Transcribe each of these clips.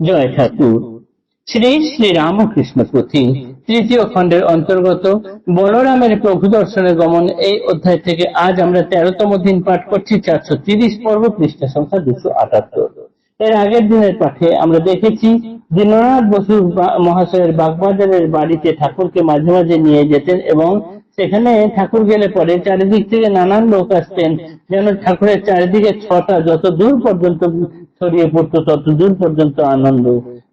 জয় ঠাকুর। শ্রী শ্রী রামকৃষ্ণ পুঁথি তৃতীয় খণ্ডের অন্তর্গত বলরামের প্রভু দর্শনে গমন এই অধ্যায় থেকে আজ আমরা তেরোতম দিন পাঠ করছি, চারশো তিরিশ পর্ব পৃষ্ঠা সংখ্যা দুশো আটাত্তর। এর আগের দিনের পাঠে আমরা দেখেছি দীননাথ বসু মহাশয়ের বাগবাজারের বাড়িতে ঠাকুরকে মাঝে মাঝে নিয়ে যেতেন এবং সেখানে ঠাকুর গেলে পরে চারিদিক থেকে নানান লোক আসতেন, যেন ঠাকুরের চারিদিকে ছটা যত দূর পর্যন্ত ছড়িয়ে পড়তো তত দূর পর্যন্ত আনন্দ।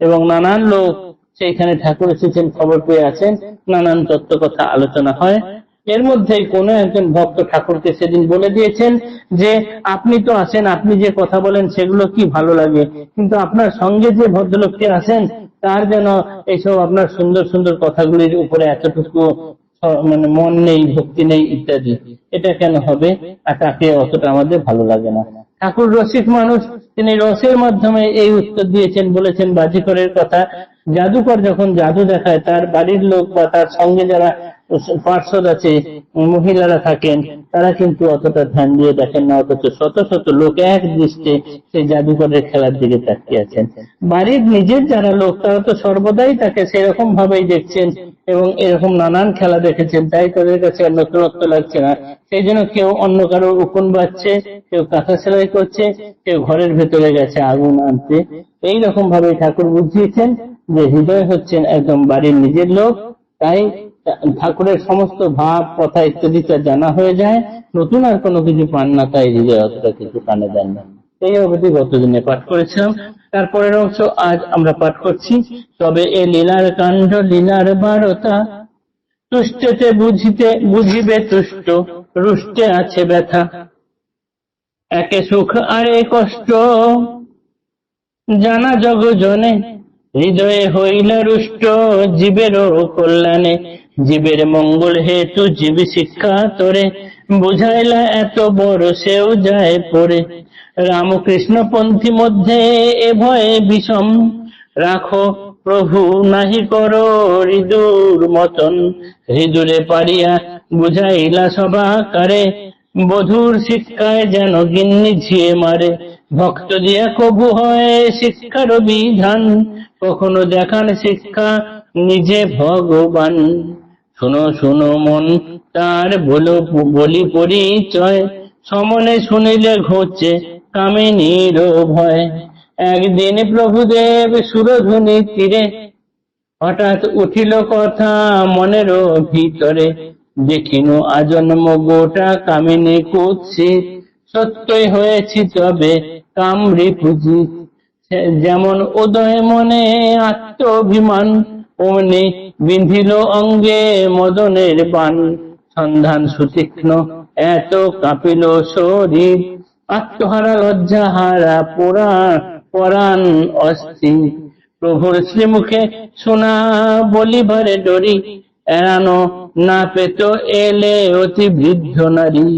এবং নানান লোক সেইখানে ঠাকুর এসেছেন, খবর পেয়ে আছেন নানান তত্ত্ব কথা আলোচনা হয়। এর মধ্যে কোনো একজন ভক্ত ঠাকুরকে সেদিন বলে দিয়েছেন যে, আপনি তো আছেন আপনি যে কথা বলেন সেগুলো কি ভালো লাগে? কিন্তু আপনার সঙ্গে যে ভদ্রলোকটি আছেন, তার যেন এইসব আপনার সুন্দর সুন্দর কথাগুলির উপরে এতটুকু মানে মন নেই, ভক্তি নেই, ইত্যাদি। এটা কেন হবে? আর তাকে অতটা আমাদের ভালো লাগে না। ঠাকুর রসিক মানুষ তিনি রসের মাধ্যমে এই উত্তর দিয়েছেন বলেছেন বাজিকরের কথা। জাদুকর যখন জাদু দেখায়, তার বাড়ির লোক বা তার সঙ্গে যারা পার্শ্বদ আছে, মহিলারা থাকেন, তারা কিন্তু অতটা ধ্যান দিয়ে দেখেন না, অথচ শত শত লোক এক দৃষ্টে সেই জাদুকরের খেলার দিকে তাকিয়ে আছেন। বাড়ির নিজের যারা লোক, তারা তো সর্বদাই তাকে সেরকম ভাবেই দেখছেন এবং এরকম নানান খেলা দেখেছেন, তাই তাদের কাছে আর নতুনত্ব লাগছে না। সেই জন্য কেউ অন্য কারও উকুন বাজছে কেউ কাঁথা সেলাই করছে, কেউ ঘরের ভেতরে গেছে আগুন আনতে। এই রকম ভাবে ঠাকুর বুঝিয়েছেন। যে হৃদয় হচ্ছেন একদম বাড়ির নিজের লোক, তাই ঠাকুরের সমস্ত ভাব, কথা ইত্যাদি জানা হয়ে যায়। নতুন আর কোনো কিছু পান না, তাই হৃদয় অতটা কিছু কানে দেন না। এই অবধি গতদিনে পাঠ করেছিলাম। তারপরের অংশ আজ আমরা পাঠ করছি। তবে এ লীলার কাণ্ড, লীলার বারতা, তুষ্টতে বুঝিতে, বুঝিবে তুষ্ট, রুষ্টে আছে ব্যথা। একে সুখ আরে কষ্ট, জানা জগজনে হৃদয়ে হইল রুষ্ট জীবেরও কল্যাণে। জীবের মঙ্গল হেতু জীব শিক্ষা তোরে। বুঝাইলা এত বড় সেও যায় পরে। রামকৃষ্ণ পন্থী মধ্যে এ ভয়ে বিষম। রাখো প্রভু, নাহি করো হৃদুর মতন। হৃদুরে পারিয়া বুঝাইলা সবাকারে বধুর শিক্ষায় যেন গিন্নি ঝিয়ে মারে। ভক্ত দিয়া কবু হয় শিক্ষার বিধান, কখনো দেখান শিক্ষা নিজে ভগবান। শুনো শুনো মন, তার বলো, বলি পরিচয়, সমনে শুনিলে ঘুরছে কামিনীর ভয়। একদিন প্রভুদেব সুরধুনি তীরে হঠাৎ উঠিল কথা মনের ভিতরে, দেখিন আজন্ম গোটা কামিনী কুৎসিত। সত্যই হয়েছি তবে কামরি পুজি যেমন উদয় মনে আত্মঅভিমান অমনি বিন্ধিল অঙ্গে মদনের বান সন্ধান সুতীক্ষ্ণ, এত কাঁপিল শরীর। আত্মহারা লজ্জাহারা পুরাণ পরাণ অস্থির। প্রভুর শ্রীমুখে শোনা বলিবারে ডরি, এড়ানো না পেত এলে অতি বৃদ্ধ নারী।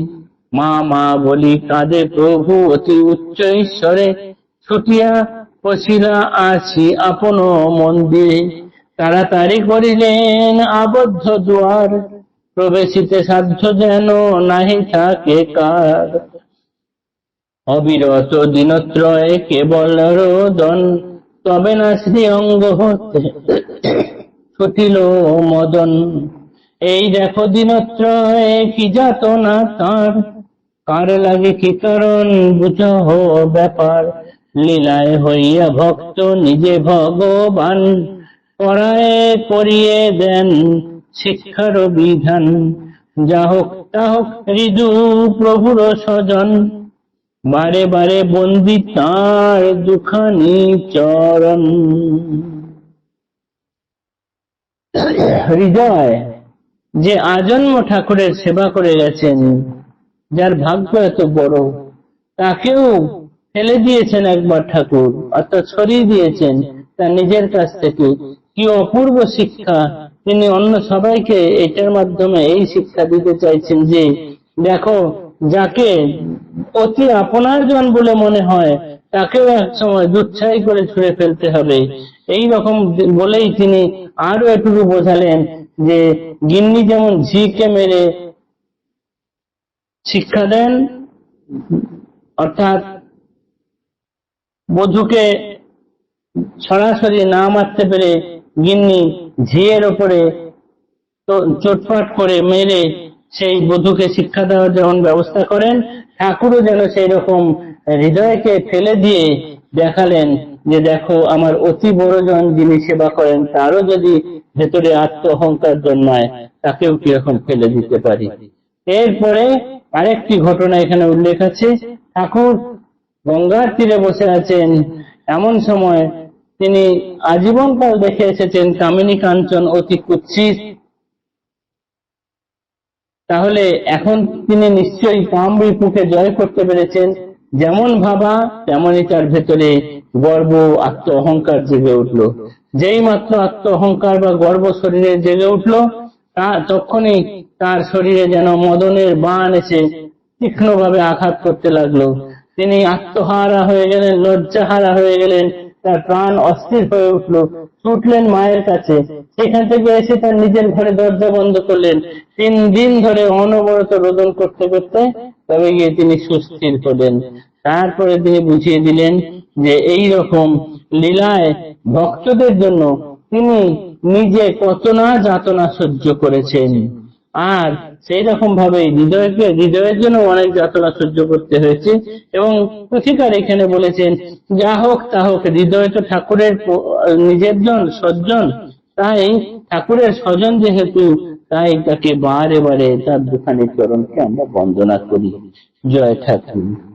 মা মা বলি, কাঁদে প্রভু, অতি উচ্চ ঈশ্বরে। ছুটিয়া পশিলা আসি আপন মন্দিরে। তাড়াতাড়ি করিলেন আবদ্ধ দুয়ার। প্রবেশিতে সাধ্য যেন নাহি থাকে কার। অবিরত দিনত্রয় কেবল রোদন। তবে না শ্রী অঙ্গ হতে ছুটিল মদন। এই দেখো দিনত্রয় কি যাত না তার। কার লাগে কি কারণ বুঝহ ব্যাপার? লীলায় হইয়া ভক্ত নিজে ভগবান। পড়ায় করিয়ে দেন শিক্ষার বিধান। যা হোক, তা হোক হৃদু প্রভুর স্বজন। বারে বারে বন্দি তার দুখানি চরণ। হৃদয়, যে আজন্ম ঠাকুরের সেবা করে গেছেন যার ভাগ্য এত বড়, তাকেও ফেলে দিয়েছেন একবার ঠাকুর, অর্থাৎ ছড়িয়ে দিয়েছেন তার নিজের কাছ থেকে। কি অপূর্ব শিক্ষা, তিনি অন্য সবাইকে এটার মাধ্যমে এই শিক্ষা দিতে চাইছেন যে, দেখো, যাকে অতি আপনার জন বলে মনে হয়, তাকেও এক সময় দুচ্ছাই করে ছুঁড়ে ফেলতে হবে। এই রকম বলেই তিনি আরও এটুকু বোঝালেন যে, গিন্নি যেমন ঝিকে মেরে শিক্ষা দেন, অর্থাৎ বধূকে সরাসরি না মারতে পেরে গিন্নি ঝিয়ের ওপরে চোটপাট করে মেরে সেই বধূকে শিক্ষা দেওয়ার যেমন ব্যবস্থা করেন, ঠাকুরও যেন সেই রকম হৃদয়কে ফেলে দিয়ে দেখালেন যে দেখো আমার অতি বড়জন যিনি সেবা করেন, তারও যদি ভেতরে আত্ম অহংকার জন্মায়, তাকেও কীরকম ফেলে দিতে পারি। এরপরে আরেকটি ঘটনা এখানে উল্লেখ আছে। ঠাকুর গঙ্গার তীরে বসে আছেন। এমন সময় তিনি আজীবনকাল দেখে এসেছেন কামিনী কাঞ্চন অতি কুৎসিত। তাহলে এখন তিনি নিশ্চয়ই কাম রিপুকে জয় করতে পেরেছেন। যেমন ভাবা, তেমনই তার ভেতরে গর্ব আত্ম অহংকার জেগে উঠল। যেই মাত্র আত্ম অহংকার বা গর্ব শরীরে জেগে উঠল তখনই তার শরীরে যেন মদনের বান এসে তীক্ষ্ণভাবে আঘাত করতে লাগল। তিনি আত্মহারা হয়ে গেলেন, লজ্জাহারা হয়ে গেলেন, তার প্রাণ অস্থির হয়ে উঠল। ছুটলেন মায়ের কাছে। সেখান থেকে এসে তার নিজের ঘরে দরজা বন্ধ করলেন। তিন দিন ধরে অনবরত রোদন করতে করতে তবে গিয়ে তিনি সুস্থির হলেন। তারপরে তিনি বুঝিয়ে দিলেন যে এই রকম লীলায় ভক্তদের জন্য তিনি নিজে কত না যাতনা সহ্য করেছেন। আর সেই রকম ভাবে হৃদয়কে, হৃদয়ের জন্য অনেক যাতনা সহ্য করতে হয়েছে। এবং প্রতিকার এখানে বলেছেন, যা হোক তা হোক, হৃদয় তো ঠাকুরের নিজের জন, সজ্জন। তাই ঠাকুরের স্বজন যেহেতু, তাই তাকে বারে বারে তার দুখানি চরণকে আমরা বন্দনা করি। জয় ঠাকুর।